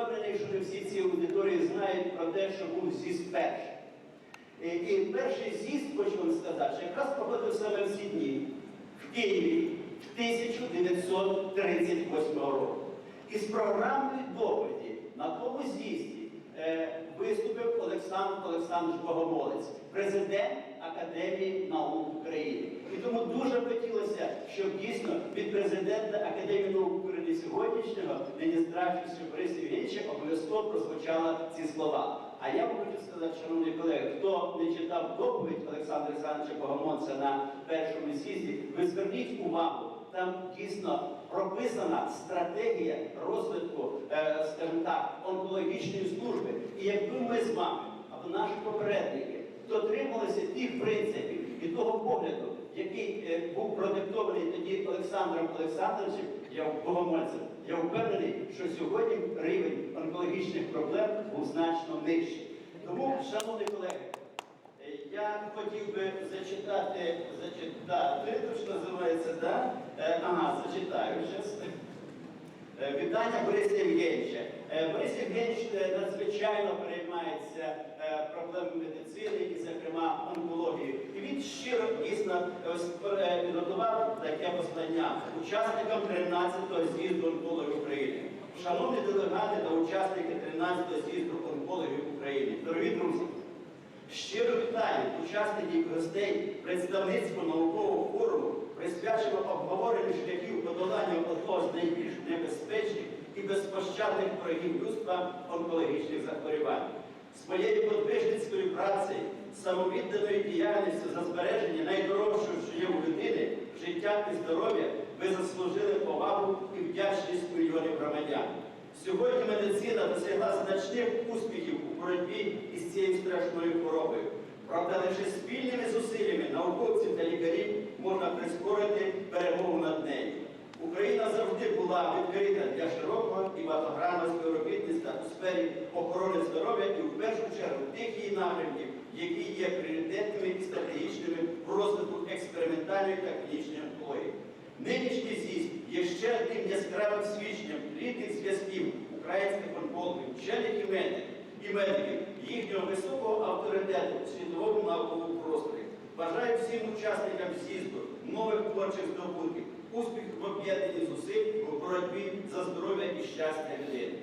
впевнений, що не всі ці аудиторії знають про те, що був з'їзд перший. І, і перший з'їзд, хочу вам сказати, що якраз проходив саме в ці дні в Києві в 1938 року. З програмою доповіді на тому з'їзді е, виступив Олександр Олександрович Богомолець, президент Академії наук України. І тому дуже хотілося, щоб дійсно від президента сьогоднішнього міністра Бориса Євгеньовича обов'язково прозвучали ці слова. А я вам хочу сказати, шановні колеги, хто не читав доповідь Олександра Олександровича Богомольця на першому з'їзді, ви зверніть увагу, там дійсно прописана стратегія розвитку, е, скажімо так, онкологічної служби. І якби ми з вами, або наші попередники, дотрималися тих принципів і того погляду, був продиктований тоді Олександром Олександровичем, я Богомольцем, я впевнений, що сьогодні рівень онкологічних проблем був значно нижчий. Тому, шановні колеги, я хотів би зачитати, зачитати, то що називається, да? Е, ага, зачитаю зараз. Е, Вітання Бориса Євгеньовича. Е, Борис Євгеньович надзвичайно переймається проблемами медицини і, зокрема, онкологією. І він щиро дійсно ось, е, підготував таке послання учасникам 13-го з'їзду онкологів України. Шановні делегати та учасники 13-го з'їзду онкологів України, дорогі друзі, Щиро вітаю учасників гостей представництва наукового форуму, присвячено обговоренню шляхів подолання одного з найбільш небезпечних і безпощадних ворогів людства онкологічних захворювань. Своєю подвижницькою працею, самовідданою діяльністю за збереження найдорожчого, що є у людини, і здоров'я, ви заслужили повагу і вдячність мільйонів громадян. Сьогодні медицина досягла значних успіхів у боротьбі із цією страшною хворобою. Правда, лише спільними зусиллями науковців та лікарів можна прискорити перемогу над нею. Україна завжди була відкрита для широкого і багатогранного співробітництва у сфері охорони здоров'я і в першу чергу тих її напрямків, які є пріоритетними і стратегічними в розвитку експериментальної та клінічної онкології. Нинішній з'їзд є ще одним яскравим свідченням плідних зв'язків українських онкологів, вчених і медиків, і медиків, їхнього високого авторитету у світовому науковому просторі. Бажаю всім учасникам з'їзду нових творчих здобутків, успіхів в об'єднанні зусиль у боротьбі за здоров'я і щастя людей.